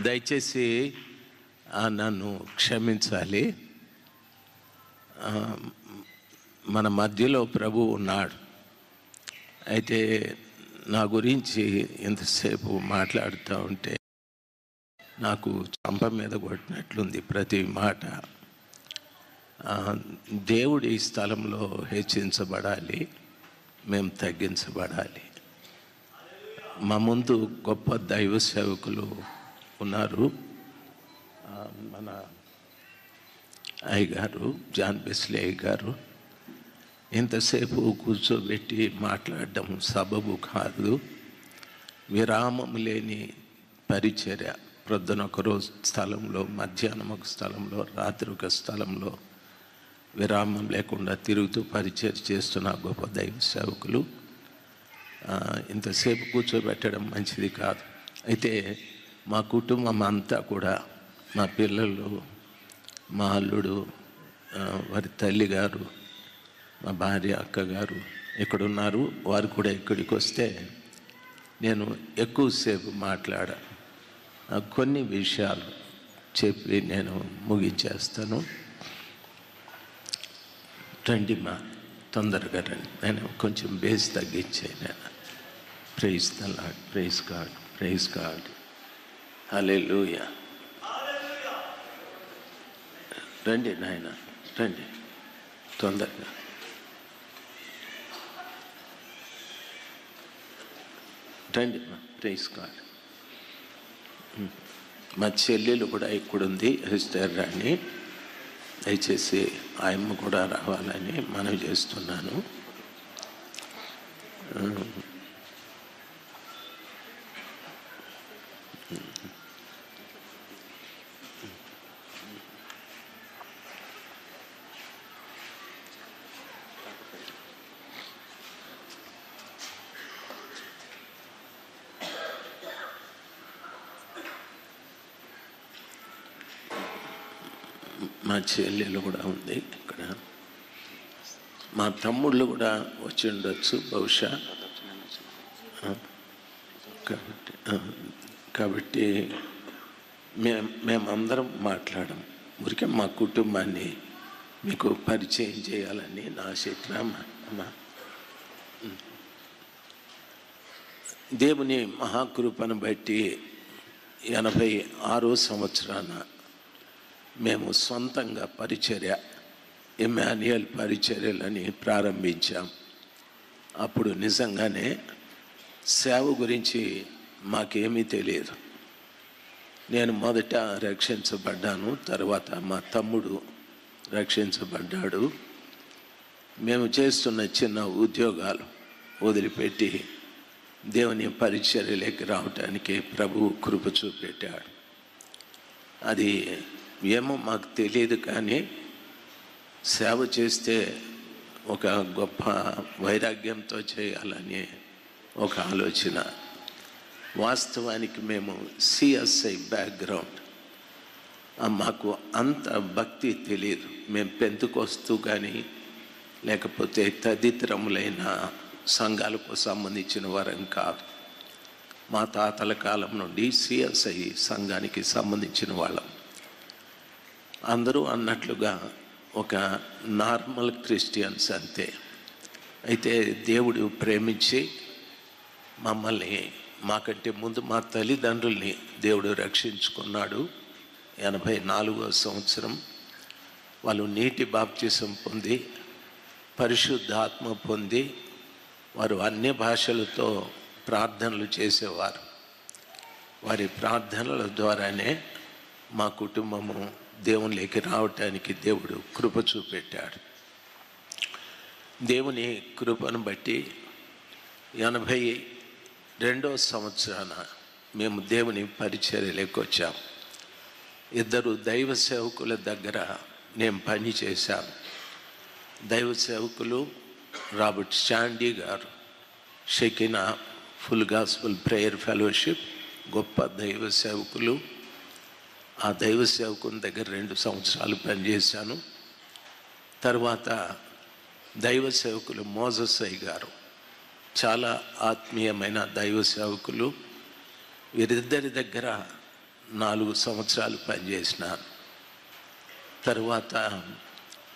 దయచేసి నన్ను క్షమించాలి. మన మధ్యలో ప్రభు ఉన్నాడు. అయితే నా గురించి ఎంతసేపు మాట్లాడుతూ ఉంటే నాకు చంప మీద కొట్టినట్లుంది ప్రతి మాట. దేవుడి స్థలంలో హెచ్చించబడాలి మేము తగ్గించబడాలి. మా ముందు గొప్ప దైవ సేవకులు ఉన్నారు. మన మన అయ్యగారు జాన్ బెస్లీ అయ్య గారు ఇంతసేపు కూర్చోబెట్టి మాట్లాడడం సబబు కాదు. విరామం లేని పరిచర్య. ప్రొద్దున ఒక రోజు స్థలంలో మధ్యాహ్నం ఒక స్థలంలో రాత్రి ఒక స్థలంలో విరామం లేకుండా తిరుగుతూ పరిచయం చేస్తున్న గొప్ప దైవ సేవకులు. ఇంతసేపు కూర్చోబెట్టడం మంచిది కాదు. అయితే మా కుటుంబం అంతా కూడా మా పిల్లలు మా అల్లుడు వారి తల్లి గారు మా భార్య అక్కగారు ఇక్కడ ఉన్నారు వారు కూడా ఇక్కడికి వస్తే నేను ఎక్కువసేపు మాట్లాడ కొన్ని విషయాలు చెప్పి నేను ముగించేస్తాను. రండి మా. తొందరగా రండి. నేను కొంచెం బేస్ తగ్గించే నేను praise the Lord praise God praise God హలే రండి నాయన రండి. తొందరగా. రండి మా ప్రైజ్ గాడ్ మా చెల్లెలు కూడా ఇక్కడ ఉంది రిజిస్టర్ రాణి దయచేసి ఆయమ్మ కూడా రావాలని మనవి చేస్తున్నాను మా చెల్లెలు కూడా ఉంది ఇక్కడ. మా తమ్ముళ్ళు కూడా వచ్చి ఉండొచ్చు బహుశా. కాబట్టి కాబట్టి మేము మేమందరం మాట్లాడము. ఊరికే మా కుటుంబాన్ని మీకు పరిచయం చేయాలని నా ఆసక్తి దేవుని మహాకృపను బట్టి ఎనభై ఆరో సంవత్సరాన మేము సొంతంగా పరిచర్య ఇమాన్యుయల్ పరిచర్యలని ప్రారంభించాం. అప్పుడు నిజంగానే సేవ గురించి మాకేమీ తెలియదు. నేను మొదట రక్షించబడ్డాను తర్వాత మా తమ్ముడు రక్షించబడ్డాడు. మేము చేస్తున్న చిన్న ఉద్యోగాలు వదిలిపెట్టి దేవుని పరిచర్యలోకి రావటానికి ప్రభువు కృప చూపెట్టాడు. అది ఏమో మాకు తెలియదు కానీ సేవ చేస్తే ఒక గొప్ప వైరాగ్యంతో చేయాలని ఒక ఆలోచన. వాస్తవానికి మేము సిఎస్ఐ బ్యాక్గ్రౌండ్. మాకు అంత భక్తి తెలియదు. మేము పెంతుకొస్తూ కానీ లేకపోతే తదితరములైన సంఘాలకు సంబంధించిన వారం కాదు. మా తాతల కాలం నుండి సిఎస్ఐ సంఘానికి సంబంధించిన వాళ్ళం. అందరూ అన్నట్లుగా ఒక నార్మల్ క్రిస్టియన్స్ అంతే. అయితే దేవుడు ప్రేమించి మమ్మల్ని మాకంటే ముందు మా తల్లిదండ్రుల్ని దేవుడు రక్షించుకున్నాడు. ఎనభై నాలుగో సంవత్సరం వాళ్ళు నీటి బాప్తిసం పొంది పరిశుద్ధాత్మ పొంది వారు అన్ని భాషలతో ప్రార్థనలు చేసేవారు. వారి ప్రార్థనల ద్వారానే మా కుటుంబము దేవునిలోకి రావటానికి దేవుడు కృప చూపెట్టాడు. దేవుని కృపను బట్టి ఎనభై రెండో సంవత్సరాన మేము దేవుని పరిచర్యలోకి వచ్చాం. ఇద్దరు దైవ సేవకుల దగ్గర నేను పని చేశాను దైవ సేవకులు రాబర్ట్ స్టాండీ గారు Shekinah full gospel prayer fellowship గొప్ప దైవ సేవకులు ఆ దైవ సేవకుని దగ్గర రెండు సంవత్సరాలు పనిచేశాను. తర్వాత దైవ సేవకులు మోజసయ్య గారు చాలా ఆత్మీయమైన దైవ సేవకులు. వీరిద్దరి దగ్గర నాలుగు సంవత్సరాలు పనిచేసిన. తర్వాత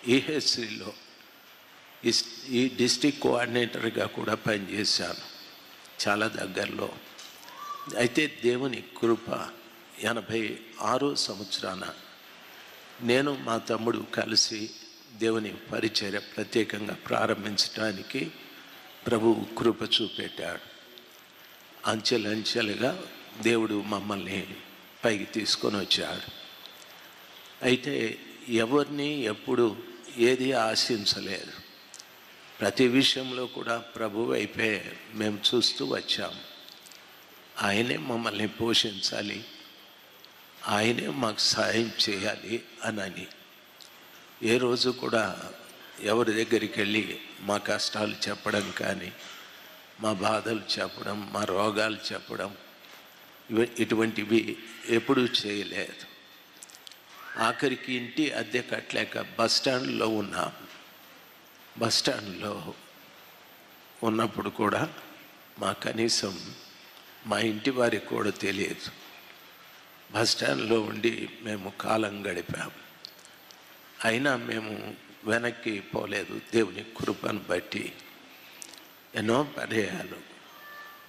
ఈహెచ్సిలో ఈ డిస్టిక్ కోఆర్డినేటర్గా కూడా పనిచేశాను. చాలా దగ్గరలో. అయితే దేవుని కృప ఎనభై ఆరో సంవత్సరాన నేను మా తమ్ముడు కలిసి దేవుని పరిచర్య ప్రత్యేకంగా ప్రారంభించడానికి ప్రభువు కృప చూపెట్టాడు. అంచెలంచెలుగా దేవుడు మమ్మల్ని పైకి తీసుకొని వచ్చాడు. అయితే ఎవరిని ఎప్పుడు ఏది ఆశించలేదు. ప్రతి విషయంలో కూడా ప్రభు వైపే మేము చూస్తూ వచ్చాం ఆయనే మమ్మల్ని పోషించాలి ఆయనే మాకు సాయం చేయాలి అనని. ఏ రోజు కూడా ఎవరి దగ్గరికి వెళ్ళి మా కష్టాలు చెప్పడం కానీ మా బాధలు చెప్పడం మా రోగాలు చెప్పడం ఇవ ఇటువంటివి ఎప్పుడూ చేయలేదు. ఆఖరికి ఇంటి అద్దె కట్టలేక బస్ స్టాండ్లో ఉన్నాం. బస్ స్టాండ్లో ఉన్నప్పుడు కూడా మా కనీసం మా ఇంటి వారికి కూడా తెలియదు. బస్ స్టాండ్లో ఉండి మేము కాలం గడిపాం. అయినా మేము వెనక్కి పోలేదు. దేవుని కృపను బట్టి ఎన్నో పర్యాయాలు.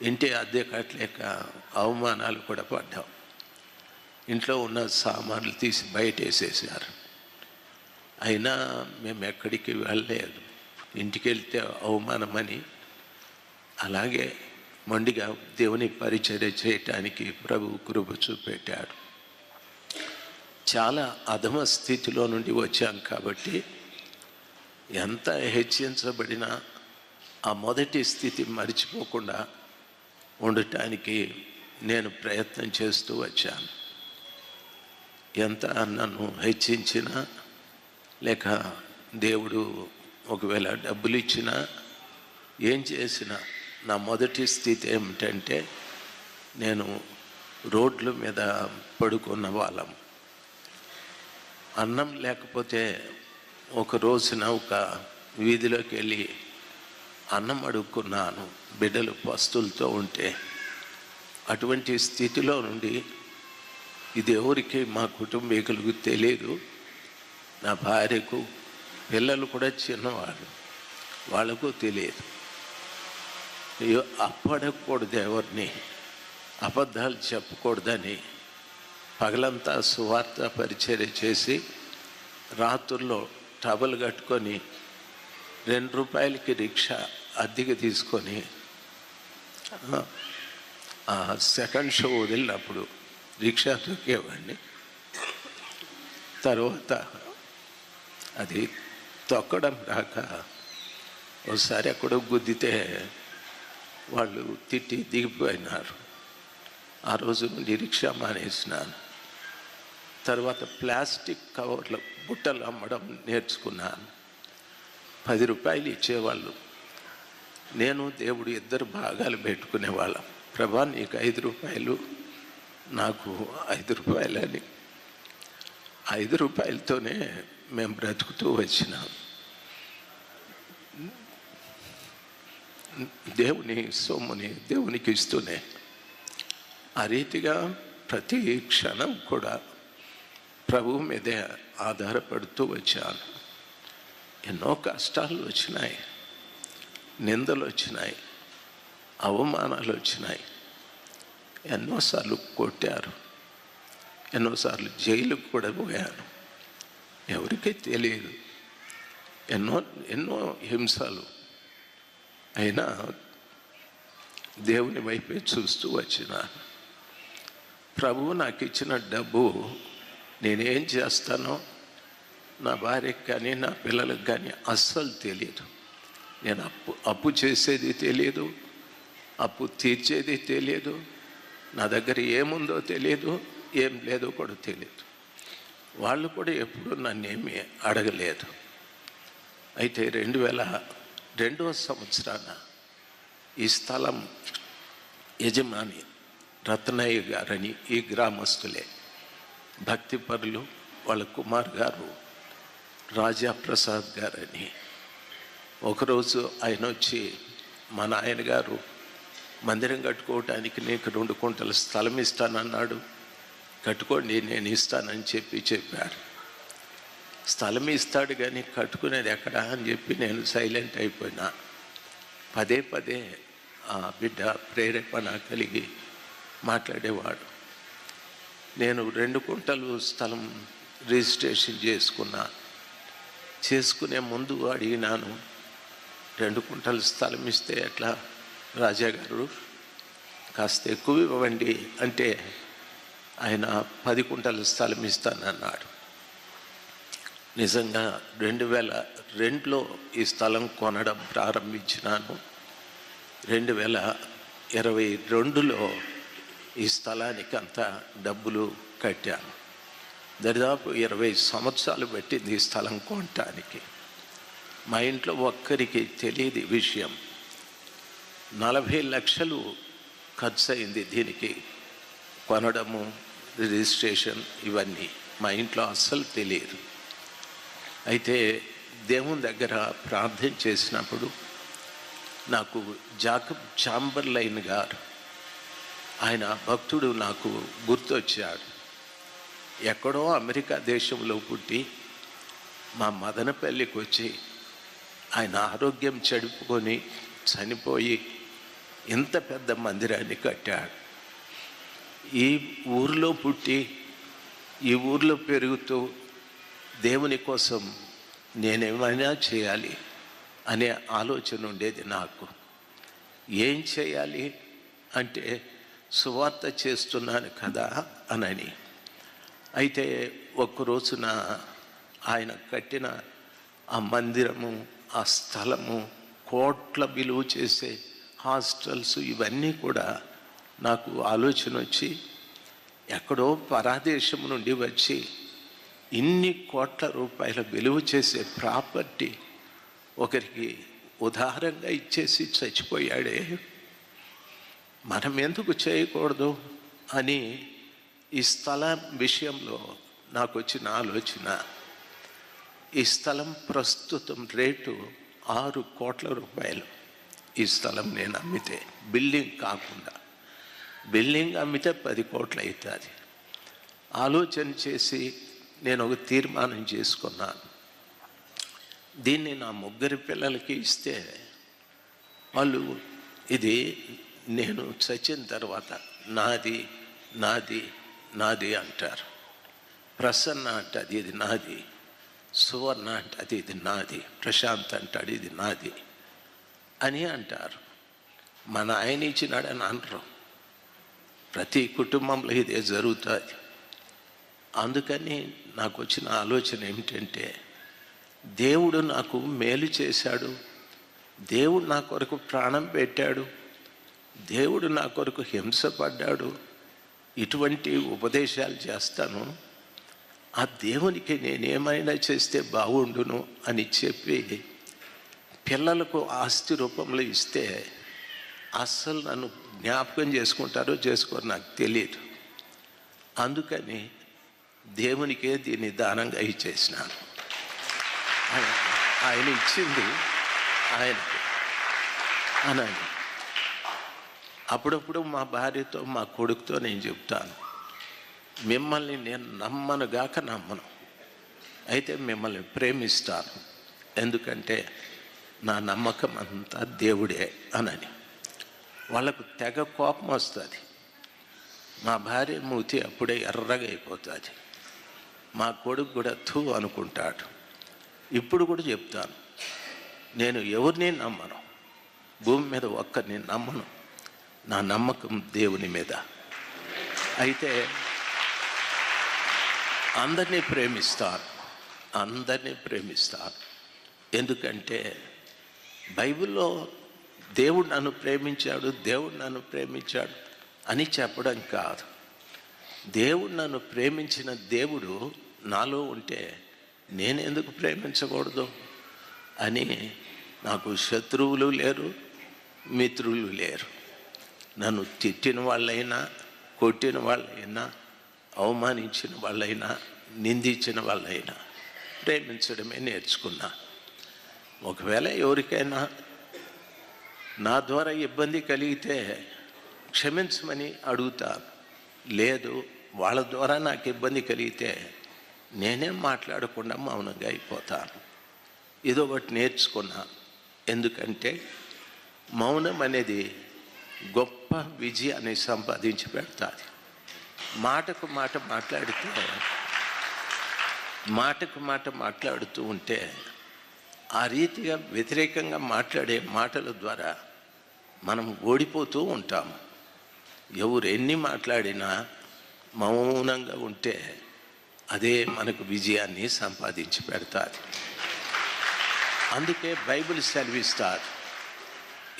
ఇంటి అద్దె కట్టలేక అవమానాలు కూడా పడ్డాం. ఇంట్లో ఉన్న సామాన్లు తీసి బయట వేసేసారు అయినా మేము ఎక్కడికి వెళ్ళలేదు. ఇంటికి వెళ్తే అవమానమని అలాగే మొండిగా దేవుని పరిచర్య చేయటానికి ప్రభు కృప చూపెట్టాడు. చాలా అధమ స్థితిలో నుండి వచ్చాం కాబట్టి ఎంత హెచ్చించబడినా ఆ మొదటి స్థితి మర్చిపోకుండా ఉండటానికి నేను ప్రయత్నం చేస్తూ వచ్చాను. ఎంత నన్ను హెచ్చించినా లేక దేవుడు ఒకవేళ డబ్బులు ఇచ్చినా ఏం చేసినా నా మొదటి స్థితి ఏమిటంటే నేను రోడ్ల మీద పడుకున్న వాళ్ళం. అన్నం లేకపోతే ఒక రోజున ఒక వీధిలోకి వెళ్ళి అన్నం అడుక్కున్నాను బిడ్డలు పస్తులతో ఉంటే. అటువంటి స్థితిలో నుండి ఇది ఎవరికి మా కుటుంబీకులకు తెలియదు నా భార్యకు పిల్లలు కూడా చిన్నవాళ్ళు వాళ్ళకు తెలియదు. అప్పడకూడదు ఎవరిని అబద్ధాలు చెప్పకూడదని పగలంతా సువార్త పరిచర్య చేసి రాత్రుల్లో టబుల్ కట్టుకొని రెండు రూపాయలకి రిక్షా అద్దెకి తీసుకొని సెకండ్ షో వదిలినప్పుడు రిక్షా తొక్కేవాడిని. తర్వాత అది తొక్కడం రాక ఒకసారి ఎక్కడో గుద్దితే వాళ్ళు తిట్టి దిగిపోయినారు. ఆ రోజు నుండి రిక్షా మానేసినాను. తర్వాత ప్లాస్టిక్ కవర్ల బుట్టలు అమ్మడం నేర్చుకున్నాను. పది రూపాయలు ఇచ్చేవాళ్ళు. నేను దేవుడు ఇద్దరు భాగాలు పెట్టుకునేవాళ్ళం ప్రభా నీకు ఐదు రూపాయలు నాకు ఐదు రూపాయలని. ఐదు రూపాయలతోనే మేము బ్రతుకుతూ వచ్చినాం. దేవుని సొమ్ముని దేవునికి ఇస్తూనే ఆ రీతిగా ప్రతి క్షణం కూడా ప్రభు మీదే ఆధారపడుతూ వచ్చాను. ఎన్నో కష్టాలు వచ్చినాయి నిందలు వచ్చినాయి అవమానాలు వచ్చినాయి. ఎన్నోసార్లు కొట్టారు ఎన్నోసార్లు జైలుకు కూడా పోయాను. ఎవరికీ తెలియదు. ఎన్నో ఎన్నో హింసలు అయినా దేవుని వైపే చూస్తూ వచ్చిన ప్రభువు నాకు ఇచ్చిన డబ్బు నేనేం చేస్తానో నా భార్యకి కానీ నా పిల్లలకు కానీ అస్సలు తెలియదు. నేను అప్పు అప్పు చేసేది తెలియదు అప్పు తీర్చేది తెలియదు నా దగ్గర ఏముందో తెలియదు ఏం లేదో కూడా తెలియదు. వాళ్ళు కూడా ఎప్పుడు ఏమీ అడగలేదు. అయితే రెండు వేల రెండవ సంవత్సరాన ఈ స్థలం యజమాని రత్నయ్య గారని ఈ గ్రామస్తులే. భక్తిపరులు వాళ్ళ కుమార్ గారు రాజా ప్రసాద్ గారని. ఒకరోజు ఆయన వచ్చి మా నాయన గారు మందిరం కట్టుకోవటానికి నీకు రెండు కుంటల స్థలం ఇస్తానన్నాడు. కట్టుకోండి నేను ఇస్తానని చెప్పి చెప్పాడు స్థలం ఇస్తాడు కానీ కట్టుకునేది ఎక్కడ అని చెప్పి నేను సైలెంట్ అయిపోయినా. పదే పదే ఆ బిడ్డ ప్రేరేపణ కలిగి మాట్లాడేవాడు. నేను రెండు కుంటలు స్థలం రిజిస్ట్రేషన్ చేసుకున్నా. చేసుకునే ముందు అడిగినాను రెండు కుంటల స్థలం ఇస్తే ఎట్లా? రాజా గారు కాస్త ఎక్కువ ఇవ్వండి. అంటే ఆయన పది కుంటల స్థలం ఇస్తానన్నాడు. నిజంగా రెండు వేల రెండులో ఈ స్థలం కొనడం ప్రారంభించినాను. రెండు వేల ఇరవై రెండులో ఈ స్థలానికి అంతా డబ్బులు కట్టాను. దరిదాపు ఇరవై సంవత్సరాలు పెట్టింది ఈ స్థలం కొనటానికి. మా ఇంట్లో ఒక్కరికి తెలియదు విషయం నలభై లక్షలు ఖర్చు అయింది దీనికి కొనడము రిజిస్ట్రేషన్ ఇవన్నీ. మా ఇంట్లో అస్సలు తెలియదు. అయితే దేవుని దగ్గర ప్రార్థన చేసినప్పుడు నాకు జాకబ్ చాంబర్లైన్ గారు ఆయన భక్తుడు నాకు గుర్తొచ్చాడు. ఎక్కడో అమెరికా దేశంలో పుట్టి మా మదనపల్లికి వచ్చి ఆయన ఆరోగ్యం చెడుపుకొని చనిపోయి ఇంత పెద్ద మందిరాన్ని కట్టాడు. ఈ ఊరిలో పుట్టి ఈ ఊరిలో పెరుగుతూ దేవుని కోసం నేనేమైనా చేయాలి అనే ఆలోచన ఉండేది నాకు. ఏం చేయాలి అంటే సువార్త చేస్తున్నాను కదా అనని. అయితే ఒక్క రోజున ఆయన కట్టిన ఆ మందిరము ఆ స్థలము కోట్ల విలువ చేసే హాస్టల్స్ ఇవన్నీ కూడా నాకు ఆలోచన వచ్చి ఎక్కడో పరాదేశం నుండి వచ్చి ఇన్ని కోట్ల రూపాయల విలువ చేసే ప్రాపర్టీ ఒకరికి ఉదాహరణగా ఇచ్చేసి చచ్చిపోయాడే. మనం ఎందుకు చేయకూడదు? అని ఈ స్థలం విషయంలో నాకు వచ్చిన ఆలోచన. ఈ స్థలం ప్రస్తుతం రేటు ఆరు కోట్ల రూపాయలు. ఈ స్థలం నేను అమ్మితే బిల్డింగ్ కాకుండా. బిల్డింగ్ అమ్మితే పది కోట్లు అవుతుంది ఆలోచన చేసి నేను ఒక తీర్మానం చేసుకున్నాను. దీన్ని నా ముగ్గురి పిల్లలకి ఇస్తే వాళ్ళు ఇది నేను చచ్చిన తర్వాత నాది నాది నాది అంటారు. ప్రసన్న అంటది ఇది నాది సువర్ణ అంటది ఇది నాది ప్రశాంత్ అంటాడు ఇది నాది అని అంటారు. మన ఆయన ఇచ్చినాడని అనరు. ప్రతి కుటుంబంలో ఇదే జరుగుతుంది. అందుకని నాకు వచ్చిన ఆలోచన ఏమిటంటే దేవుడు నాకు మేలు చేశాడు దేవుడు నా కొరకు ప్రాణం పెట్టాడు దేవుడు నా కొరకు హింసపడ్డాడు ఇటువంటి ఉపదేశాలు చేస్తాను ఆ దేవునికి నేనేమైనా చేస్తే బాగుండును అని చెప్పి పిల్లలకు ఆస్తి రూపంలో ఇస్తే అస్సలు నన్ను జ్ఞాపకం చేసుకుంటారో చేసుకోరు నాకు తెలియదు అందుకని దేవునికే దీన్ని దానంగా ఇచ్చేసినాను. ఆయన- ఆయన ఇచ్చింది ఆయనకి అనండి అప్పుడప్పుడు మా భార్యతో మా కొడుకుతో నేను చెప్తాను. మిమ్మల్ని నేను నమ్మను గాక నమ్మను. అయితే మిమ్మల్ని ప్రేమిస్తాను. ఎందుకంటే నా నమ్మకం అంతా దేవుడే అనని. వాళ్ళకు తెగ కోపం వస్తుంది. మా భార్య మూతి అప్పుడే ఎర్రగా అయిపోతుంది. మా కొడుకు కూడా థూ అనుకుంటాడు. ఇప్పుడు కూడా చెప్తాను. నేను ఎవరిని నమ్మను? భూమి మీద ఒక్కరిని నమ్మను. నా నమ్మకం దేవుని మీద. అయితే అందరినీ ప్రేమిస్తాను. అందరినీ ప్రేమిస్తాను. ఎందుకంటే బైబిల్లో దేవుడు నన్ను ప్రేమించాడు దేవుడు నన్ను ప్రేమించాడు అని చెప్పడం కాదు. దేవుడు నన్ను ప్రేమించిన దేవుడు నాలో ఉంటే నేను ఎందుకు ప్రేమించకూడదు అని నాకు శత్రువులు లేరు మిత్రులు లేరు. నన్ను తిట్టిన వాళ్ళైనా కొట్టిన వాళ్ళైనా అవమానించిన వాళ్ళైనా నిందించిన వాళ్ళైనా ప్రేమించడమే నేర్చుకున్నా. ఒకవేళ ఎవరికైనా నా ద్వారా ఇబ్బంది కలిగితే క్షమించమని అడుగుతాను లేదు వాళ్ళ ద్వారా నాకు ఇబ్బంది కలిగితే నేనేం మాట్లాడకుండా మౌనంగా అయిపోతాను. ఇదొకటి నేర్చుకున్నాను ఎందుకంటే మౌనం అనేది గొప్ప విజయాన్ని సంపాదించి పెడతాది. మాటకు మాట మాట్లాడితే మాటకు మాట మాట్లాడుతూ ఉంటే ఆ రీతిగా వ్యతిరేకంగా మాట్లాడే మాటల ద్వారా మనం ఓడిపోతూ ఉంటాము. ఎవరు ఎన్ని మాట్లాడినా మౌనంగా ఉంటే అదే మనకు విజయాన్ని సంపాదించి పెడతాది. అందుకే బైబిల్ సెలవిస్తారు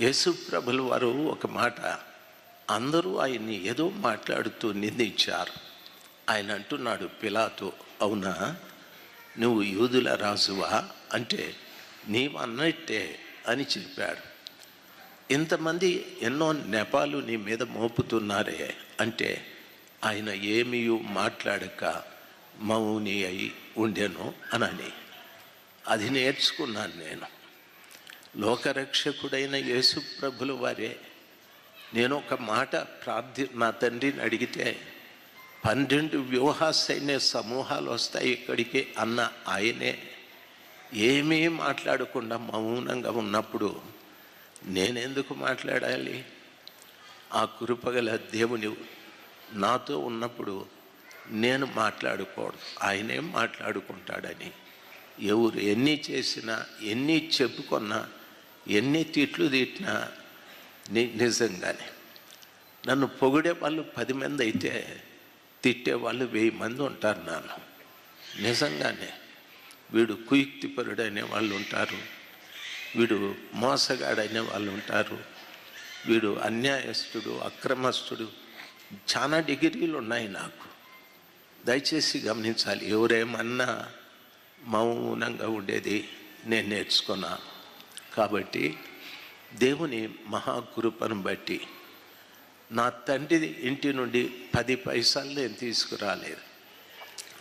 యేసు ప్రభుల వారు ఒక మాట అందరూ ఆయన్ని ఏదో మాట్లాడుతూ నిందించారు. ఆయన అంటున్నాడు పిలాతో అవునా? నువ్వు యూదుల రాజువా? అంటే నీవన్నట్టే అని చెప్పాడు. ఇంతమంది ఎన్నో నెపాలు నీ మీద మోపుతున్నారే అంటే ఆయన ఏమీ మాట్లాడక మౌని అయి ఉండెను అనని. అది నేర్చుకున్నాను నేను. లోకరక్షకుడైన యేసుప్రభుల వారే నేను ఒక మాట ప్రార్థి నా తండ్రిని అడిగితే పన్నెండు వ్యూహ సైన్య సమూహాలు వస్తాయి ఇక్కడికి అన్న ఆయనే ఏమీ మాట్లాడకుండా మౌనంగా ఉన్నప్పుడు నేనెందుకు మాట్లాడాలి? ఆ కృపగల దేవుని నాతో ఉన్నప్పుడు నేను మాట్లాడకూడదు. ఆయనేం మాట్లాడుకుంటాడని. ఎవరు ఎన్ని చేసినా ఎన్ని చెప్పుకున్నా ఎన్ని తిట్లు తిట్టినా ని నిజంగానే. నన్ను పొగిడే వాళ్ళు పది మంది అయితే తిట్టే వాళ్ళు వెయ్యి మంది ఉంటారు నాన్న నిజంగానే వీడు కుయుక్తిపరుడు అనే వాళ్ళు ఉంటారు వీడు మోసగాడైన వాళ్ళు ఉంటారు. వీడు అన్యాయస్తుడు అక్రమస్తుడు. చాలా డిగ్రీలు ఉన్నాయి నాకు. దయచేసి గమనించాలి ఎవరేమన్నా మౌనంగా ఉండేది నేను నేర్చుకున్నా. కాబట్టి దేవుని మహాకృపను బట్టి నా తండ్రి ఇంటి నుండి పది పైసలు నేను తీసుకురాలేదు.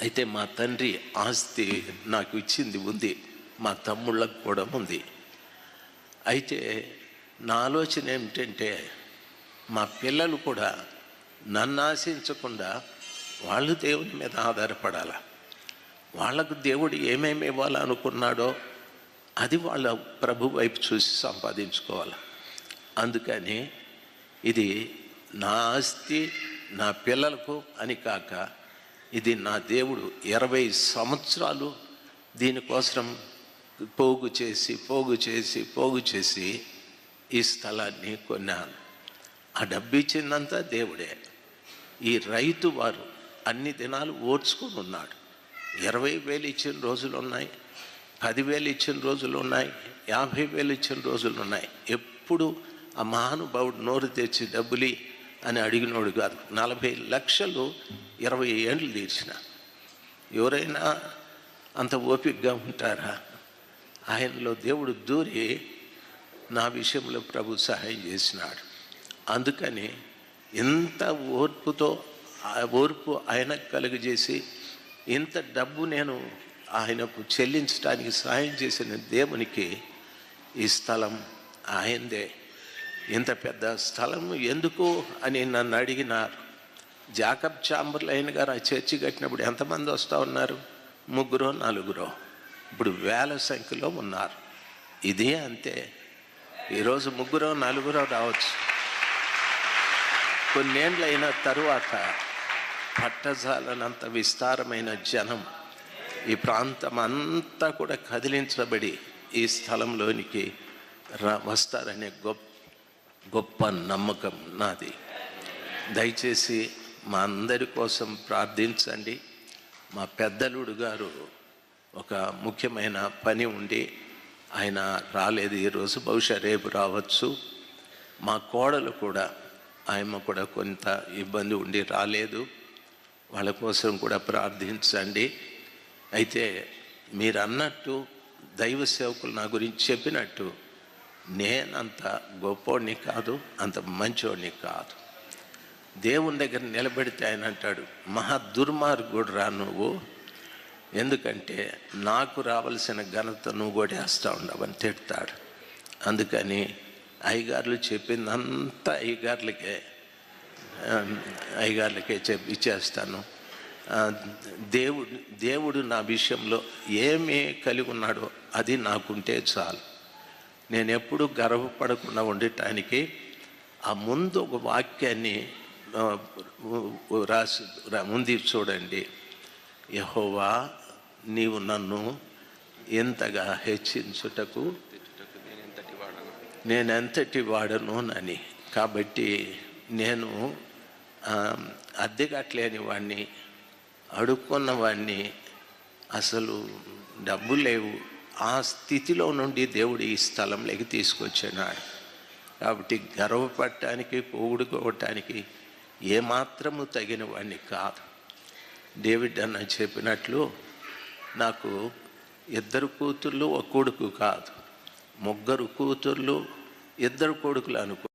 అయితే మా తండ్రి ఆస్తి నాకు ఇచ్చింది ఉంది. మా తమ్ముళ్ళకు కూడా ఉంది. అయితే నా ఆలోచన ఏమిటంటే మా పిల్లలు కూడా నన్ను ఆశించకుండా వాళ్ళు దేవుని మీద ఆధారపడాల? వాళ్ళకు దేవుడు ఏమేమి ఇవ్వాలనుకున్నాడో అది వాళ్ళ ప్రభు వైపు చూసి సంపాదించుకోవాలి. అందుకని ఇది నా ఆస్తి నా పిల్లలకు అని కాక ఇది నా దేవుడు ఇరవై సంవత్సరాలు దీనికోసం పోగు చేసి పోగు చేసి పోగు చేసి ఈ స్థలాన్ని కొన్నాను. ఆ డబ్బు ఇచ్చిందంతా దేవుడే. ఈ రైతు వారు అన్ని దినాలు ఓడ్చుకొని ఉన్నాడు. ఇరవై వేలు ఇచ్చిన రోజులు ఉన్నాయి పదివేలు ఇచ్చిన రోజులు ఉన్నాయి యాభై వేలు ఇచ్చిన రోజులు ఉన్నాయి. ఎప్పుడు ఆ మహానుభావుడు నోరు తెచ్చి డబ్బులి అని అడిగినోడు కాదు. నలభై లక్షలు ఇరవై ఏళ్ళు తీర్చిన. ఎవరైనా అంత ఓపికగా ఉంటారా? ఆయనలో దేవుడు దూరి నా విషయంలో ప్రభు సహాయం చేసినాడు. అందుకని ఇంత ఓర్పుతో ఆ ఓర్పు ఆయనకు కలుగజేసి ఇంత డబ్బు నేను ఆయనకు చెల్లించడానికి సహాయం చేసిన దేవునికి ఈ స్థలం ఆయనదే. ఇంత పెద్ద స్థలం ఎందుకు అని నన్ను అడిగినారు. జాకబ్ చాంబర్లైన్ గారు ఆ చర్చి కట్టినప్పుడు ఎంతమంది వస్తూ ఉన్నారు? ముగ్గురో నలుగురో? ఇప్పుడు వేల సంఖ్యలో ఉన్నారు. ఇది అంతే. ఈరోజు ముగ్గురో నలుగురో రావచ్చు. కొన్నేళ్ళు అయిన తరువాత పట్టజాలనంత విస్తారమైన జనం ఈ ప్రాంతం అంతా కూడా కదిలించబడి ఈ స్థలంలోనికి రా వస్తారనే గొప్ప గొప్ప నమ్మకం నాది. దయచేసి మా అందరి కోసం ప్రార్థించండి. మా పెద్దలుడు గారు ఒక ముఖ్యమైన పని ఉండి ఆయన రాలేదు ఈరోజు బహుశా రేపు రావచ్చు. మా కోడలు కూడా ఆయమ్మ కూడా కొంత ఇబ్బంది ఉండి రాలేదు. వాళ్ళ కోసం కూడా ప్రార్థించండి. అయితే మీరు అన్నట్టు దైవ సేవకులు నా గురించి చెప్పినట్టు నేనంత గొప్పోడిని కాదు అంత మంచోడిని కాదు. దేవుని దగ్గర నిలబెడితే ఆయన అంటాడు మహా దుర్మార్గుడు రా నువ్వు. ఎందుకంటే నాకు రావలసిన ఘనత నువ్వు కొట్టేస్తూ ఉండవని తిడతాడు. అందుకని అయ్యగారులు చెప్పిందంతా అయ్యగారులకే అయ్యగారులకే అయ్యగార్లకే చెప్పి ఇచ్చేస్తాను. దేవుడు దేవుడు నా విషయంలో ఏమి కలిగి ఉన్నాడో అది నాకుంటే చాలు. నేను ఎప్పుడు గర్వపడకుండా ఉండటానికి ఆ ముందు ఒక వాక్యాన్ని రాసి రా- ఉంది చూడండి. యహోవా నీవు నన్ను ఎంతగా హెచ్చించుటకు? నేనెంతటి వాడను అని కాబట్టి నేను అద్దె కట్టలేని వాడిని అడుక్కున్న వాడిని అసలు డబ్బు లేవు. ఆ స్థితిలో నుండి దేవుడు ఈ స్థలంలోకి తీసుకొచ్చినాడు. కాబట్టి గర్వపడటానికి పొగుడుకోవటానికి ఏమాత్రము తగిన వాడిని కాదు. డేవిడ్ అన్న చెప్పినట్లు నాకు ఇద్దరు కూతుర్లు ఒక కొడుకు కాదు. ముగ్గురు కూతుర్లు ఇద్దరు కొడుకులు అనుకో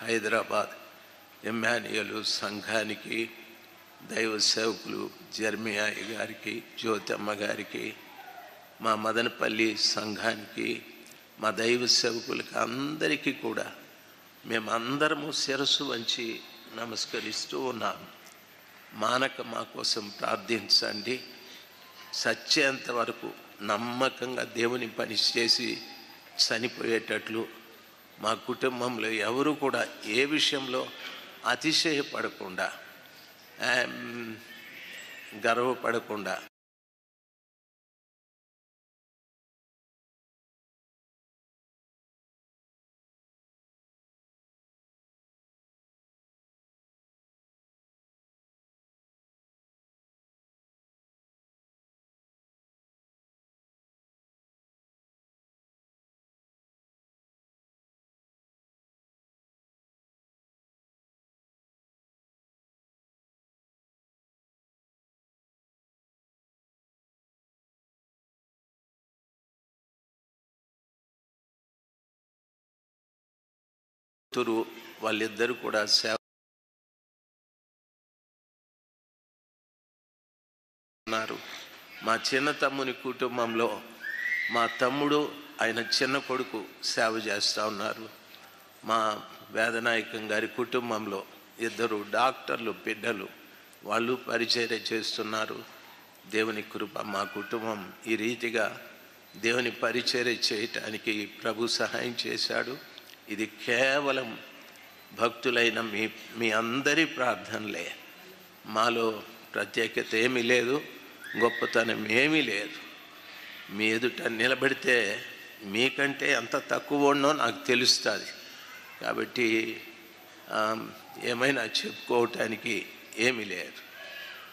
హైదరాబాద్ ఎమ్మాన్యులు సంఘానికి దైవ సేవకులు జర్మియాయి గారికి జ్యోతమ్మ గారికి మా మదనపల్లి సంఘానికి మా దైవ సేవకులకి అందరికీ కూడా మేమందరము శిరస్సు వంచి నమస్కరిస్తూ ఉన్నాం. మానక మా కోసం ప్రార్థించండి. సత్యేంత వరకు నమ్మకంగా దేవుని పని చేసి చనిపోయేటట్లు మా కుటుంబంలో ఎవరు కూడా ఏ విషయంలో అతిశయపడకుండా గర్వపడకుండా కూతురు వాళ్ళిద్దరు కూడా సేవ ఉన్నారు. మా చిన్న తమ్ముని కుటుంబంలో మా తమ్ముడు ఆయన చిన్న కొడుకు సేవ చేస్తూ ఉన్నారు. మా వేదనాయకం గారి కుటుంబంలో ఇద్దరు డాక్టర్లు బిడ్డలు వాళ్ళు పరిచర్య చేస్తున్నారు. దేవుని కృప మా కుటుంబం ఈ రీతిగా దేవుని పరిచర్య చేయటానికి ప్రభు సహాయం చేశాడు. ఇది కేవలం భక్తులైన మీ మీ అందరి ప్రార్థనలే. మాలో ప్రత్యేకత ఏమీ లేదు గొప్పతనం ఏమీ లేదు. మీ ఎదుట నిలబడితే మీకంటే ఎంత తక్కువ ఉన్నో నాకు తెలుస్తుంది. కాబట్టి ఏమైనా చెప్పుకోవటానికి ఏమీ లేదు.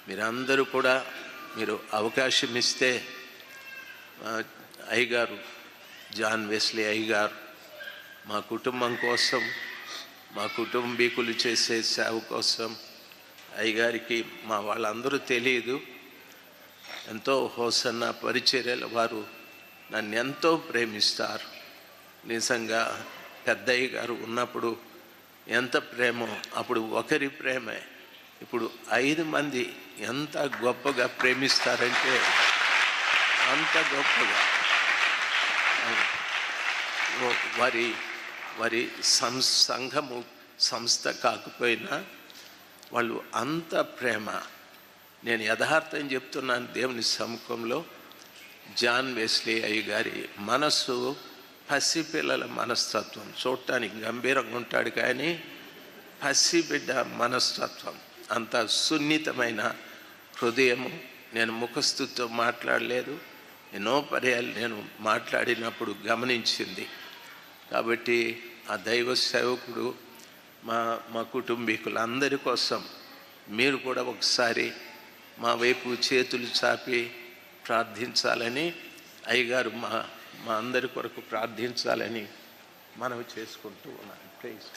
మీరందరూ కూడా మీరు అవకాశం ఇస్తే అయ్యగారు జాన్ వెస్లీ అయ్యగారు మా కుటుంబం కోసం మా కుటుంబీకులు చేసే సేవ కోసం అయ్యగారికి మా వాళ్ళందరూ తెలియదు. ఎంతో హోసన్న పరిచర్యల వారు నన్ను ఎంతో ప్రేమిస్తారు. నిజంగా పెద్దయ్య గారు ఉన్నప్పుడు ఎంత ప్రేమో అప్పుడు ఒకరి ప్రేమే. ఇప్పుడు ఐదు మంది ఎంత గొప్పగా ప్రేమిస్తారంటే అంత గొప్పగా. ఓ- వారి వారి సం సంఘము సంస్థ కాకపోయినా వాళ్ళు అంత ప్రేమ. నేను యథార్థం చెప్తున్నాను దేవుని సముఖంలో. జాన్ వెస్లీ అయ్య గారి మనస్సు పసిపిల్లల మనస్తత్వం. చూడటానికి గంభీరంగా ఉంటాడు కానీ పసిబిడ్డ మనస్తత్వం. అంత సున్నితమైన హృదయము. నేను ముఖస్థుతో మాట్లాడలేదు. ఎన్నో పర్యాలు నేను మాట్లాడినప్పుడు గమనించింది. కాబట్టి ఆ దైవ సేవకుడు మా మా కుటుంబీకులందరి కోసం మీరు కూడా ఒకసారి మా వైపు చేతులు చాపి ప్రార్థించాలని అయ్యగారు మా మా అందరి కొరకు ప్రార్థించాలని మనం చేసుకుంటూ ఉన్నాం ప్రైజ్